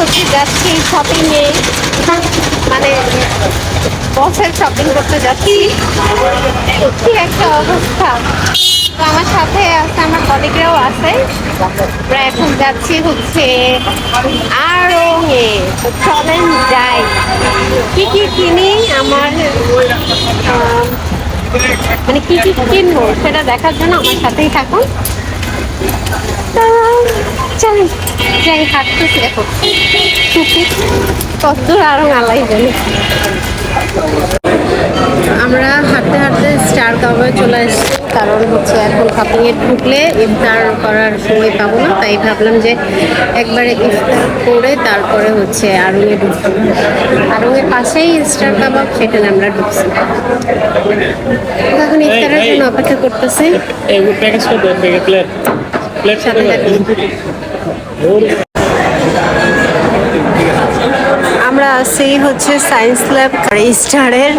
হচ্ছে যাচ্ছি শপিং এ। মানে বসের শপিং করতে যাচ্ছি। কি একটা অবস্থা। তো আমার সাথে আছে, আমার কলিগরাও আছে। আমরা এখন যাচ্ছি হচ্ছে আরও তো চলেন যাই। কি কি কিনি আমার মানে কি কি কিনবো সেটা দেখার জন্য আমার সাথেই থাকুন। যাই হাঁটতেছি এখন কত আরও আলাই জানি আমরা হাঁটতে হাঁটতে স্টার কাবে চলে এসেছি কারণ হচ্ছে এখন শপিংয়ে ঢুকলে ইফতার করার সময় পাবো না তাই ভাবলাম যে একবারে ইফতার করে তারপরে হচ্ছে আরঙে ঢুকবো। আরঙের পাশেই স্টার কাবাব সেখানে আমরা ঢুকছি। এখন ইফতারের জন্য অপেক্ষা করতেছি। প্লেট। আমরা আছি হচ্ছে সায়েন্স ল্যাব স্টারের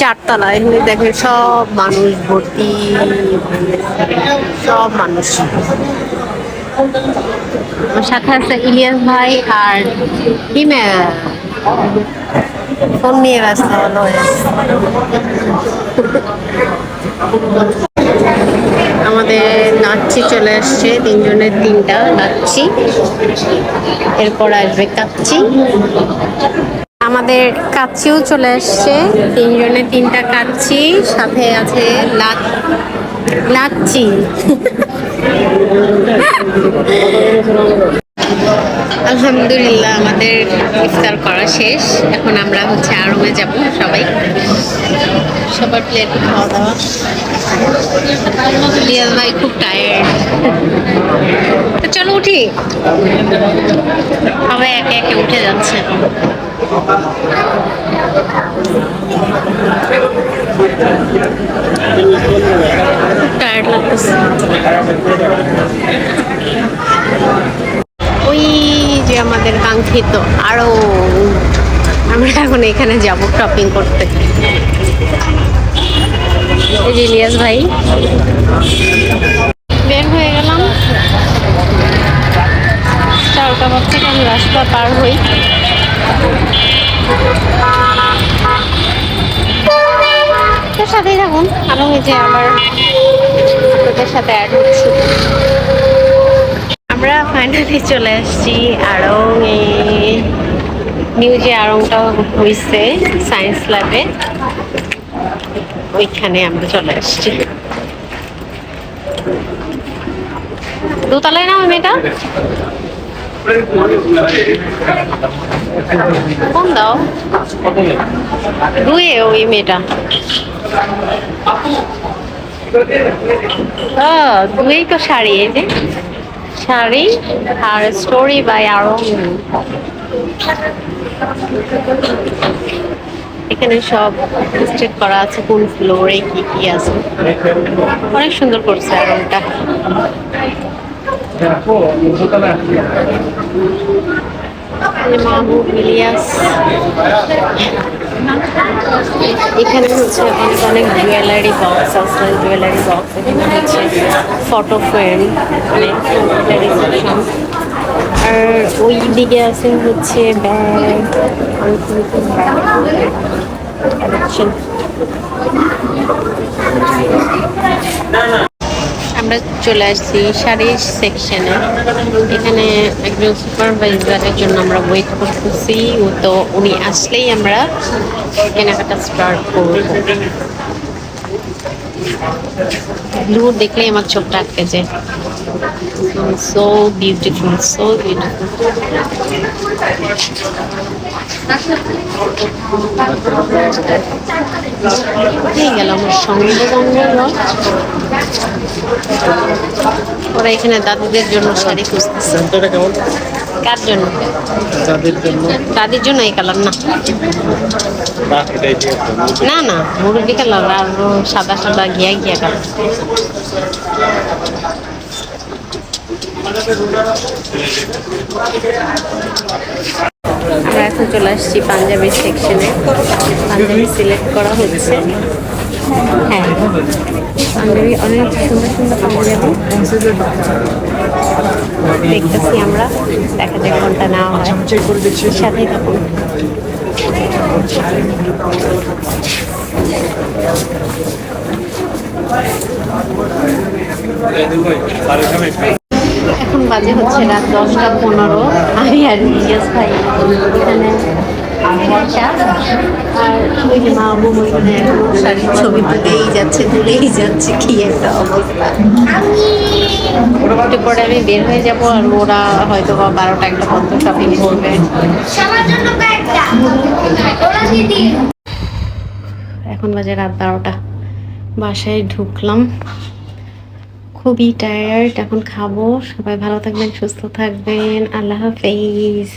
চারতলা এখানে দেখেন সব মানুষ ভর্তি সব মানুষ। সাথে আছে ইলিয়াস ভাই আর হিমে। ফোন নিয়ে ব্যস্ত নাচছি চলে আসছে, তিনজনের তিনটা নাচছি এরপর আসবে কাচ্চি। আমাদের কাচ্চিও চলে আসছে, তিনজনে তিনটা কাচ্চি, সাথে আছে লাচ লাচ্ছি আলহামদুলিল্লাহ, আমাদের ইফতার করা শেষ। এখন আমরা হচ্ছে আরমে যাব সবাই। সবার প্লেট খাওয়া দাওয়া। রিয়াজ ভাই খুব টায়ার্ড চলো উঠি। সবাই একে একে উঠে যাচ্ছে। টায়ার্ড লাগতেছে। ওই যে আমাদের কাঙ্ক্ষিত আরও আমরা এখন এখানে যাব শপিং করতে। ইলিয়াস ভাই। বের হয়ে গেলাম। কাবাব থেকে আমি রাস্তা পার হই। তো সাথেই থাকুন, আরও এই যে আবার আপনাদের সাথে অ্যাড হচ্ছি। আমরা ফাইনালি চলে আসছি আরং নিউ যে আরংটা হয়েছে সায়েন্স ল্যাবে ওইখানে আমরা চলে আসছি। দোতলায় না মেয়েটা। কোন দাও। দুয়ে ওই মেয়েটা। ও দুয়েই তো শাড়ি, এই যে। শাড়ি আর স্টোরি বাই আরও। এখানে সব স্টেট করা আছে, কোন ফ্লোরে কি কি আছে। অনেক সুন্দর করছে মাহবুব ইলিয়াস এখানে হচ্ছে অনেক অনেক জুয়েলারি বক্স আছে জুয়েলারি বক্স এখানে হচ্ছে ফটো ফ্রেম রিসেপশন আর ওই দিকে আছে হচ্ছে আমরা চলে আসছি শাড়ির সেকশনে এখানে একজন সুপারভাইজারের জন্য আমরা ওয়েট করতেছি। তো, উনি আসলেই আমরা কেনাকাটা স্টার্ট করব। ব্লু দেখলেই আমার চোখটা আটকে যায়। সো বিউটিফুল সো বিউটিফুল কোথায় গেল আমার সঙ্গে ওরা এখানে দাদুদের জন্য শাড়ি খুঁজতেছে। কার জন্য? যাদের জন্য। দাদির জন্য এই কালার না। না না মুরব্বি কালার আর সাদা সাদা ঘিয়া ঘিয়া কালার। আমরা এখন চলে আসছি পাঞ্জাবি সেকশনে পাঞ্জাবি সিলেক্ট করা হচ্ছে। হ্যাঁ পাঞ্জাবি অনেক সুন্দর সুন্দর পাঞ্জাবি। দেখতেছি আমরা। দেখা যাক কোনটা নেওয়া হয়। সাথে থাকুন। এখন বাজে হচ্ছে রাত দশটা পনেরো। আমি আর রিয়াজ ভাই এখানে শাড়ির ছবি তুলেই যাচ্ছে তুলেই যাচ্ছে কি একটা অবস্থা। একটু পরে আমি বের হয়ে যাব আর ওরা হয়তো বা বারোটা একটা পর্যন্ত শপিং করবে। এখন বাজে রাত বারোটা। বাসায় ঢুকলাম। খুবই টায়ার্ড এখন খাব। সবাই ভালো থাকবেন সুস্থ থাকবেন। আল্লাহ হাফেজ।